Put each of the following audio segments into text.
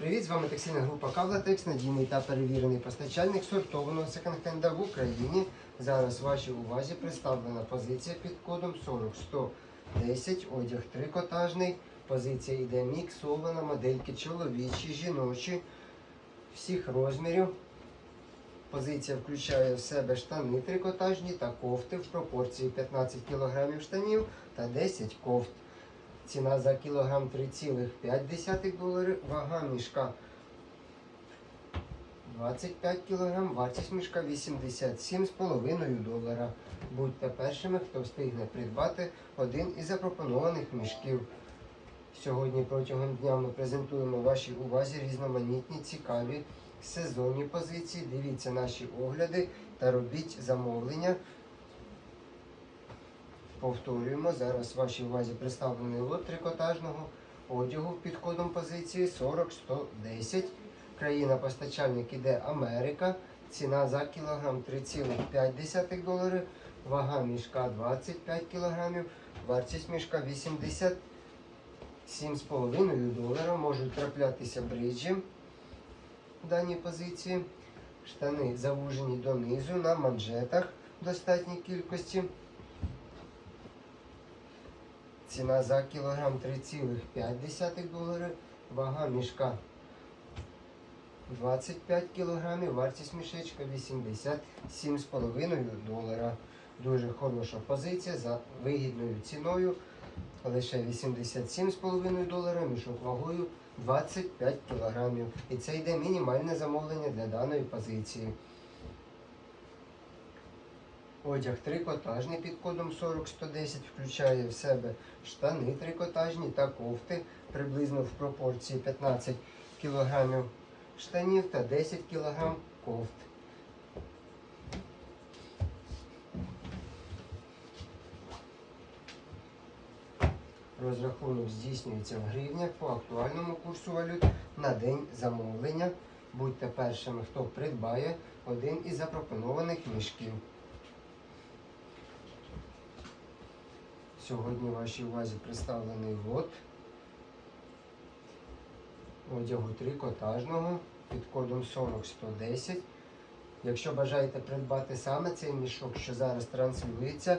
привіт! З вами текстильна група Кавлатекс, надійний та перевірений постачальник сортованого секонд-хенда в Україні. Зараз вашій увазі представлена позиція під кодом 40110, одяг трикотажний. Позиція йде міксована, модельки чоловічі, жіночі, всіх розмірів. Позиція включає в себе штани трикотажні та кофти в пропорції 15 кг штанів та 10 кофт. Ціна за кілограм 3,5 доларів, вага мішка 25 кг, вартість мішка 87,5 долара. Будьте першими, хто встигне придбати один із запропонованих мішків. Сьогодні протягом дня ми презентуємо вашій увазі різноманітні, цікаві сезонні позиції. Дивіться наші огляди та робіть замовлення. Повторюємо, зараз вашій увазі представлений лот трикотажного одягу під кодом позиції 40110. Країна-постачальник іде Америка. Ціна за кілограм 3,5 долари. Вага мішка 25 кг. Вартість мішка 87,5 долара. Можуть траплятися бриджі в даній позиції. Штани завужені донизу на манжетах в достатній кількості. Ціна за кілограм 3,5 долари. Вага мішка 25 кілограмів. Вартість мішечка 87,5 долара. Дуже хороша позиція за вигідною ціною. Лише 87,5 долара, мішок вагою 25 кілограмів. І це йде мінімальне замовлення для даної позиції. Одяг трикотажний під кодом 40110 включає в себе штани трикотажні та кофти приблизно в пропорції 15 кг штанів та 10 кг кофт. Розрахунок здійснюється в гривнях по актуальному курсу валют на день замовлення. Будьте першими, хто придбає один із запропонованих мішків. Сьогодні вашій увазі представлений лот одягу трикотажного під кодом 40110. Якщо бажаєте придбати саме цей мішок, що зараз транслюється,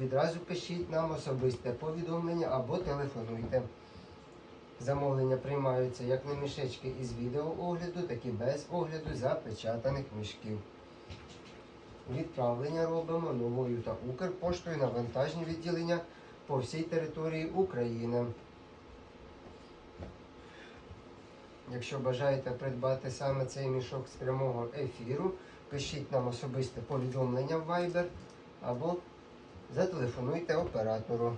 відразу пишіть нам особисте повідомлення або телефонуйте. Замовлення приймаються як на мішечки із відеоогляду, так і без огляду запечатаних мішків. Відправлення робимо новою та Укрпоштою на вантажні відділення по всій території України. Якщо бажаєте придбати саме цей мішок з прямого ефіру, пишіть нам особисте повідомлення в Viber або зателефонуйте оператору.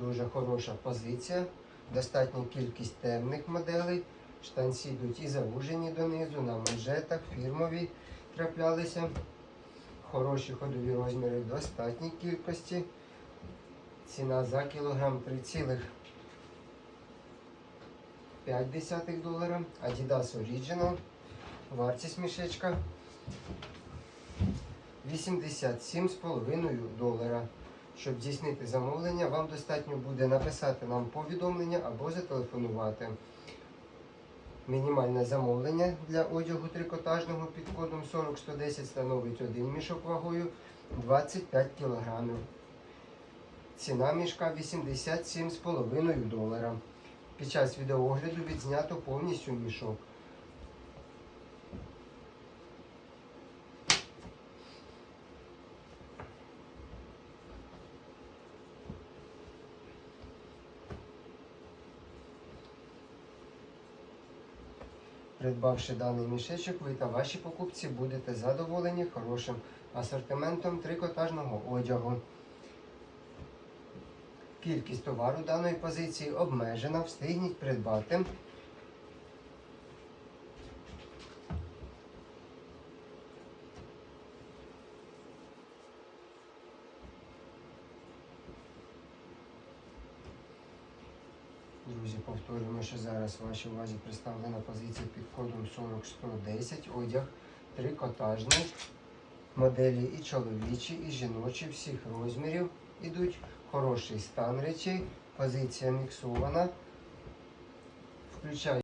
Дуже хороша позиція, достатня кількість темних моделей. Штанці йдуть і завужені донизу, на манжетах, фірмові траплялися. Хороші ходові розміри в достатній кількості. Ціна за кілограм 3,5 долара. Adidas Original. Вартість мішечка 87,5 долара. Щоб здійснити замовлення, вам достатньо буде написати нам повідомлення або зателефонувати. Мінімальне замовлення для одягу трикотажного під кодом 40110 становить один мішок вагою 25 кг. Ціна мішка 87,5 долара. Під час відеоогляду відзнято повністю мішок. Придбавши даний мішечок, ви та ваші покупці будете задоволені хорошим асортиментом трикотажного одягу. Кількість товару даної позиції обмежена, встигніть придбати. Друзі, повторюємо, що зараз вашій увазі представлена позиція під кодом 40110, одяг трикотажний. Моделі і чоловічі, і жіночі, всіх розмірів ідуть. Хороший стан речей, позиція міксована. Включає